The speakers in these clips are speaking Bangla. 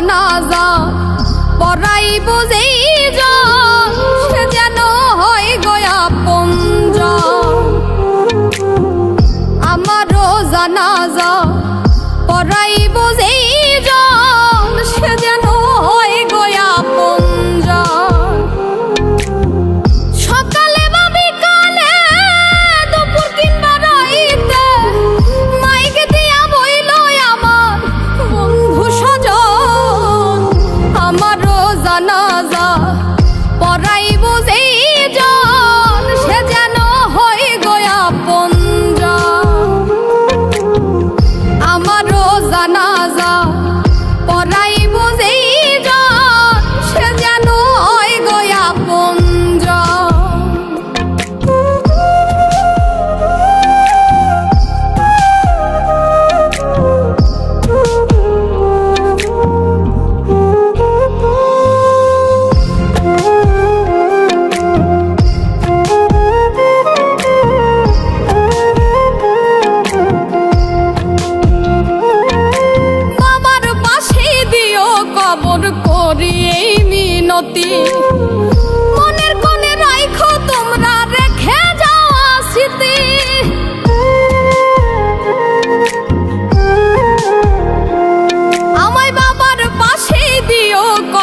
জানাজা পড়াই বুঝেই সাজা পরাইব যেই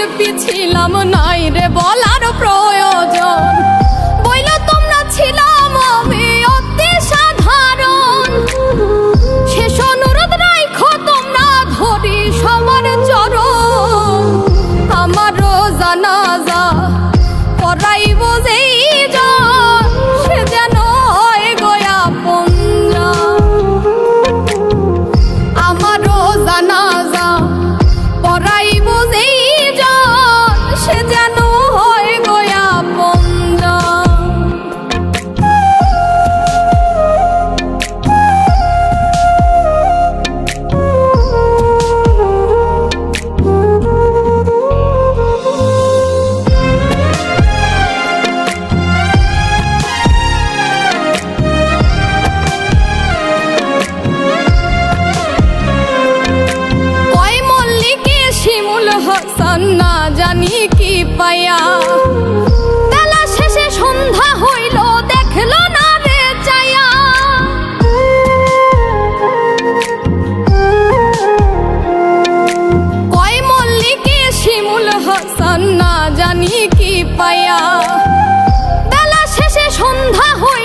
শিল্পী ছিলাম নাই রে বলার প্রয়োজন। পাইয়া বেলা শেষে সন্ধ্যা হইল, দেখল না রে চাইয়া কয় মল্লিকে শিমুল হাসান না জানি কি পাইয়া। বেলা শেষে সন্ধ্যা হইল